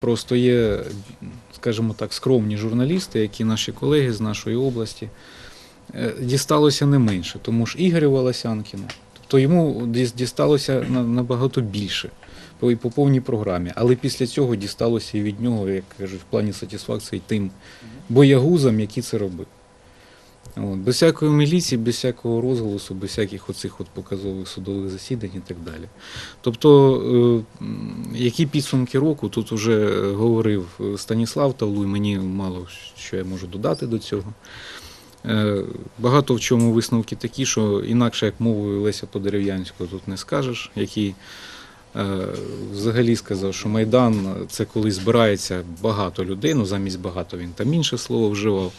Просто є, скажімо так, скромні журналісти, які наші колеги з нашої області. Е, Дісталося не менше, тому ж Ігорю Волосянкіну, тобто йому дісталося набагато більше по, і по повній програмі. Але після цього дісталося і від нього, як кажуть, в плані сатисфакції тим боягузам, які це робили. От, без всякої міліції, без всякого розголосу, без всяких оцих от показових судових засідань і так далі. Тобто, е, які підсумки року, тут вже говорив е, Станіслав Тавлуй, мені мало що я можу додати до цього. Е, Багато в чому висновки такі, що інакше як мовою Леся Подерев'янського тут не скажеш, який взагалі сказав, що Майдан це коли збирається багато людей, ну замість багато він там інше слово вживав.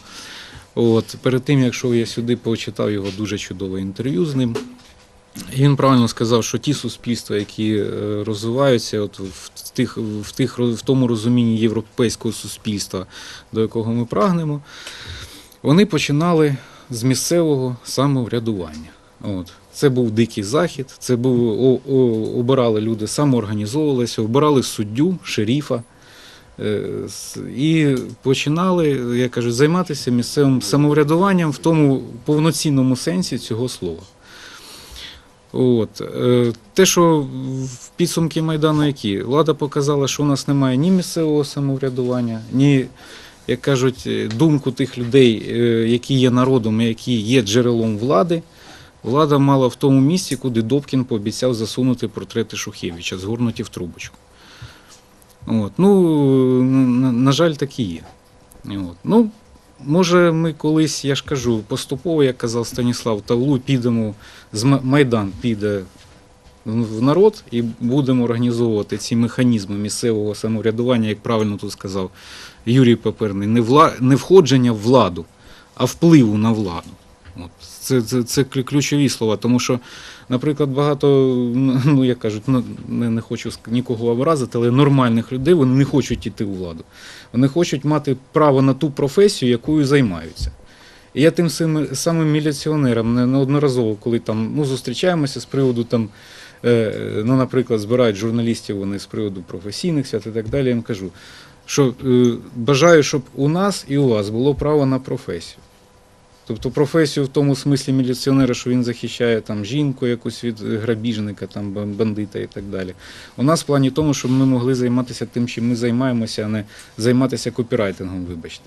От, перед тим, якщо я сюди почитав його дуже чудове інтерв'ю з ним, і він правильно сказав, що ті суспільства, які е, розвиваються от в, тих, в, тих, в тому розумінні європейського суспільства, до якого ми прагнемо, вони починали з місцевого самоврядування. От. Це був дикий захід, це був, о, о, обирали люди, самоорганізовувалися, обирали суддю, шеріфа. Е, І починали, я кажу, займатися місцевим самоврядуванням в тому повноцінному сенсі цього слова. От. е, Те, що в підсумки Майдану які? Влада показала, що у нас немає ні місцевого самоврядування, ні, як кажуть, е, думку тих людей, які є народом які є джерелом влади. Влада мала в тому місці, куди Добкін пообіцяв засунути портрети Шухевича, згорнуті в трубочку. От. Ну, на, жаль, так і є. От. Ну, може, ми колись, я ж кажу, поступово, як казав Станіслав Тавлу, підемо з Майдан піде в народ і будемо організовувати ці механізми місцевого самоврядування, як правильно тут сказав Юрій Паперний, не, вла... не входження в владу, а впливу на владу. Це, це, це ключові слова, тому що, наприклад, багато, ну як кажуть, ну, не, не хочу нікого образити, але нормальних людей вони не хочуть йти у владу. Вони хочуть мати право на ту професію, якою займаються. І я тим самим міліціонерам неодноразово, коли там ну, зустрічаємося з приводу там, е, ну, наприклад, збирають журналістів вони з приводу професійних свят і так далі, я їм кажу, що е, бажаю, щоб у нас і у вас було право на професію. Тобто професію в тому смислі міліціонера, що він захищає там жінку якусь від грабіжника, там бандита і так далі. У нас в плані тому, щоб ми могли займатися тим, чим ми займаємося, а не займатися копірайтингом, вибачте.